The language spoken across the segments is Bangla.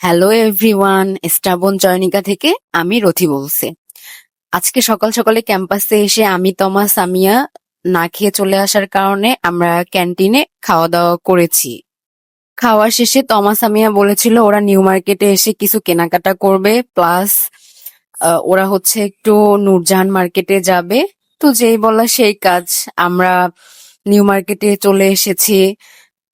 হ্যালো এভরিওয়ান স্টাবন চয়নিকা থেকে আমি রথি বলছি। আজকে সকাল সকালে ক্যাম্পাসে এসে আমি তমা সামিয়া না খেয়ে চলে আসার কারণে আমরা ক্যান্টিনে খাওয়া দাওয়া করেছি। খাওয়া শেষে তমা সামিয়া বলেছিল ওরা নিউ মার্কেটে এসে কিছু কেনাকাটা করবে, প্লাস ওরা হচ্ছে একটু নূরজাহান মার্কেটে যাবে। তো যেই বলা সেই কাজ, আমরা নিউ মার্কেটে চলে এসেছি।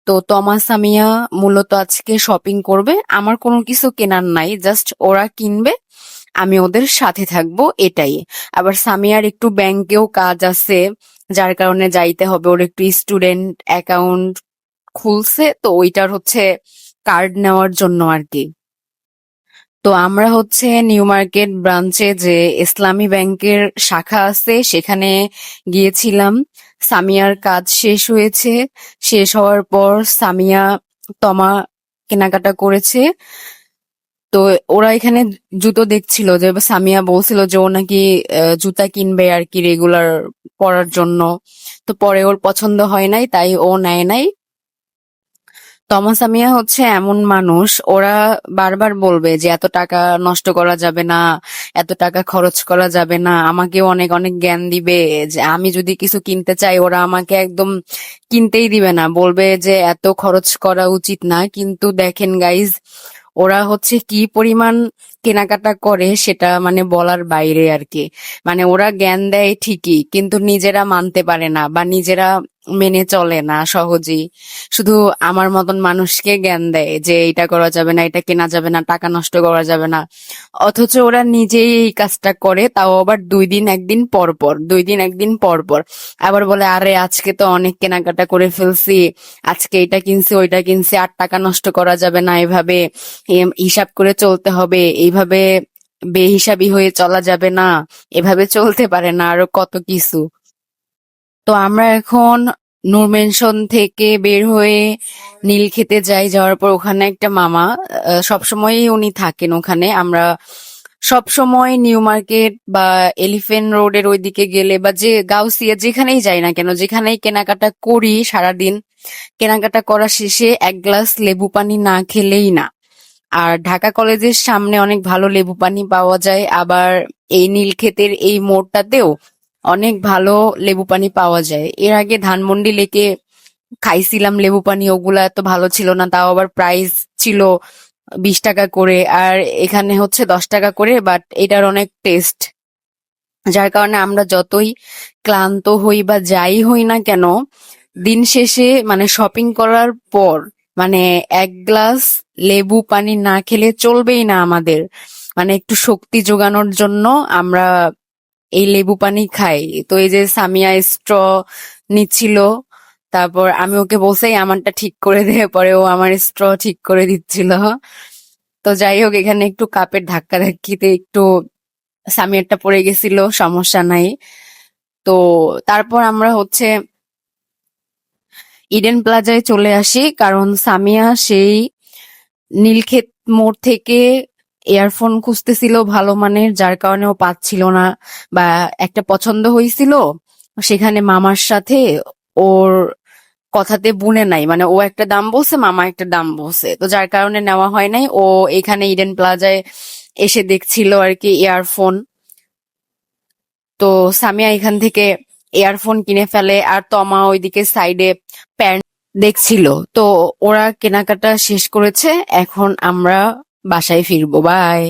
তো তমা সামিয়া মূলত আজকে শপিং করবে। আমার কোনো কিছু কেনার নাই জাস্ট ওরা কিনবে, আমি ওদের সাথে থাকব, এটাই। আবার সামিয়ার একটু ব্যাংকেও কাজ আছে, যার কারণে যাইতে হবে, ওর একটু স্টুডেন্ট অ্যাকাউন্ট খুলছে, তো ওইটার হচ্ছে কার্ড নেওয়ার জন্য আর কি। তো আমরা হচ্ছে নিউ মার্কেট ব্রাঞ্চে যে ইসলামী ব্যাংকের শাখা আছে, সেখানে গিয়েছিলাম। সামিয়ার কাজ শেষ হয়েছে। শেষ হওয়ার পর সামিয়া, তমা কেনাকাটা করেছে। তো ওরা এখানে জুতো দেখছিল যে সামিয়া বলছিল যে ও নাকি জুতা কিনবে আর কি রেগুলার পরার জন্য। তো পরে ওর পছন্দ হয় নাই, তাই ও নেয় নাই। তমা সামিয়া হচ্ছে এমন মানুষ, ওরা বারবার বলবে যে এত টাকা নষ্ট করা যাবে না, এত টাকা খরচ করা যাবে না, আমাকে অনেক অনেক জ্ঞান দিবে, যে আমি যদি কিছু কিনতে চাই, ওরা আমাকে একদম কিনতেই দিবে না, বলবে যে এত খরচ করা উচিত না, কিন্তু দেখেন গাইজ ওরা হচ্ছে কি পরিমাণ কেনাকাটা করে সেটা মানে বলার বাইরে আর কি। মানে ওরা জ্ঞান দেয় ঠিকই, কিন্তু নিজেরা মানতে পারে না বা নিজেরা মেনে চলে না সহজেই। শুধু আমার মতন মানুষকে জ্ঞান দেয় যে এটা করা যাবে না, এটা কেনা যাবে না, টাকা নষ্ট করা যাবে না। অথচ ওরা নিজেই এই কাজটা করে, তাও আবার দুই দিন, একদিন পর পর, দুই দিন, একদিন পর পর। আবার বলে, আরে, আজকে তো অনেক কেনাকাটা করে ফেলছি, আজকে এটা কিনছি, ওইটা কিনছি, আর টাকা নষ্ট করা যাবে না এভাবে হিসাব করে চলতে হবে। এইভাবে বেহিসাবি হয়ে চলা যাবে না, এভাবে চলতে পারে না আরও কত কিছু। তো আমরা এখন নূর মেনশন থেকে বের হয়ে নীল খেতে যাই। যাওয়ার পর ওখানে একটা মামা সবসময়ই উনি থাকেন ওখানে। আমরা সব সময় নিউ মার্কেট বা এলিফেন্ট রোডের ওইদিকে গেলে বা যে গাউসিয়া যেখানেই যাই না কেন, যেখানেই কেনাকাটা করি সারাদিন, কেনাকাটা করা শেষে এক গ্লাস লেবু পানি না খেলেই না। আর ঢাকা কলেজের সামনে অনেক ভালো লেবু পানি পাওয়া যায়। আবার এই নীলক্ষেতের এই মোড়টাতেও অনেক ভালো লেবু পানি পাওয়া যায়। এর আগে ধানমন্ডি লেকে খাইছিলাম লেবু পানি, ওগুলা এত ভালো ছিল না, তাও আবার প্রাইস ছিল বিশ টাকা করে, আর এখানে হচ্ছে দশ টাকা করে বাট এটার অনেক টেস্ট যার কারণে আমরা যতই ক্লান্ত হই বা যাই হই না কেন, দিন শেষে মানে শপিং করার পর মানে এক গ্লাস লেবু পানি না খেলে চলবেই না আমাদের। মানে একটু শক্তি যোগানোর জন্য আমরা এই লেবু পানি খাই। তো এই যে সামিয়া স্ট্র নিচ্ছিল, তারপর আমি ওকে বলছি আমারটা ঠিক করে দিয়ে পরে ও আমার স্ট্র ঠিক করে দিচ্ছিল। তো যাই হোক, এখানে একটু কাপের ধাক্কা ধাক্কিতে একটু সামিয়ারটা পড়ে গেছিল, সমস্যা নাই। তো তারপর আমরা হচ্ছে ইডেন প্লাজায় চলে আসি, কারণ সামিয়া সেই নীলক্ষেত মোড় থেকে ইয়ারফোন খুঁজতেছিল ভালো মানের, যার কারণে ও পাচ্ছিল না বা একটা পছন্দ হয়েছিল। সেখানে মামার সাথে ওর কথাতে বুনে নাই মানে ও একটা দাম বলছে, মামা একটা দাম বলছে। তো যার কারণে নেওয়া হয় নাই, ও এখানে ইডেন প্লাজায় এসে দেখছিল আর কি ইয়ারফোন তো সামিয়া এখান থেকে ইয়ারফোন কিনে ফেলে আর তমা ওইদিকে সাইডে প্যান্ট দেখছিল। তো ওরা কেনাকাটা শেষ করেছে, এখন আমরা বাসায় ফিরবো বাই